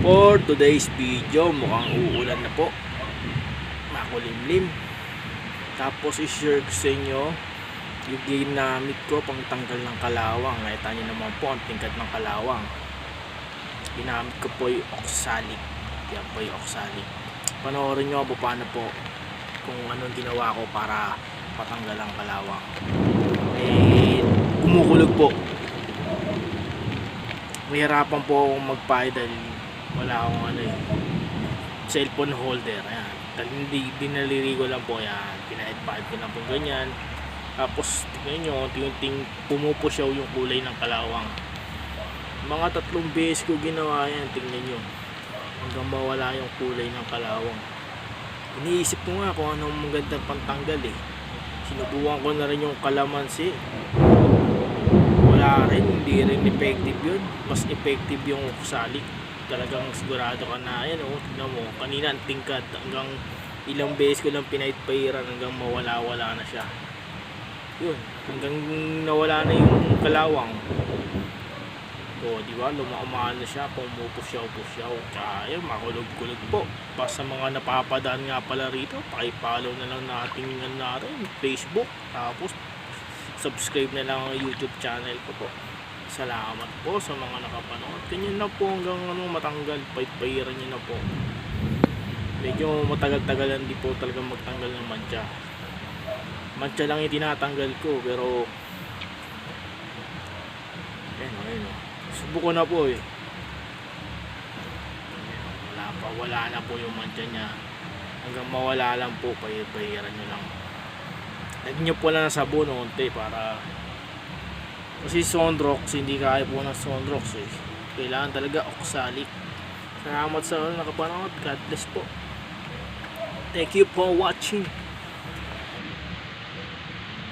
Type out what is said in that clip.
For today's video, mukhang uulan na po. Makulimlim. Tapos i-share ko sa inyo yung ginamit ko pang tanggal ng kalawang. Nakita nyo naman po ang tingkad ng kalawang. Ginamit ko po yung oxalic. Yan po yung oxalic. Panoorin nyo po paano po kung anong ginawa ko para patanggal ang kalawang. Eh, kumukulog po. Mahirapan po akong magpahid dahil wala akong ano eh, cellphone holder. Ayan. Hindi, dinalirigo lang po yan. Pinahid-pahid ko lang po ganyan. Tapos, tingnan nyo, ting pumupusyaw yung kulay ng kalawang. Mga tatlong beses ko ginawa yan, tingnan nyo. Hanggang mawala yung kulay ng kalawang. Iniisip ko nga kung anong magandang pantanggal eh. Sinubukan ko na rin yung kalamansi. Wala rin, hindi rin effective yun. Mas effective yung salik. Talagang sigurado ka na, yan oh, tignan mo. Kanina ang tingkad hanggang ilang beses ko lang pinahit-pahiran hanggang mawala-wala na siya. Yun, hanggang nawala na yung kalawang. O, di ba? Lumakumaan na siya, pumupusyaw-pusyaw. Tsaka, yun, makulog-kulog po. Pa sa mga napapadaan nga pala rito, pakipollow na lang natin natin, Facebook. Tapos, subscribe na lang ang YouTube channel ko po. Salamat po sa mga nakapanood. Ganyan na po hanggang ano, matanggal. Pahit-pahiran nyo na po. Medyo matagal-tagalan di po talaga magtanggal ng mancha. Mancha lang yung tinatanggal ko, pero Ayan, ayun o. Subuko na po eh. Wala pa, wala na po yung mancha niya. Hanggang mawala lang po, pahiran nyo lang. Lagyan nyo po lang ng sabon o unti para kasi Sondrox, hindi kaya po ng Sondrox eh. Kailangan talaga oxalic. Salamat sa nakapanood. God bless po. Thank you for watching.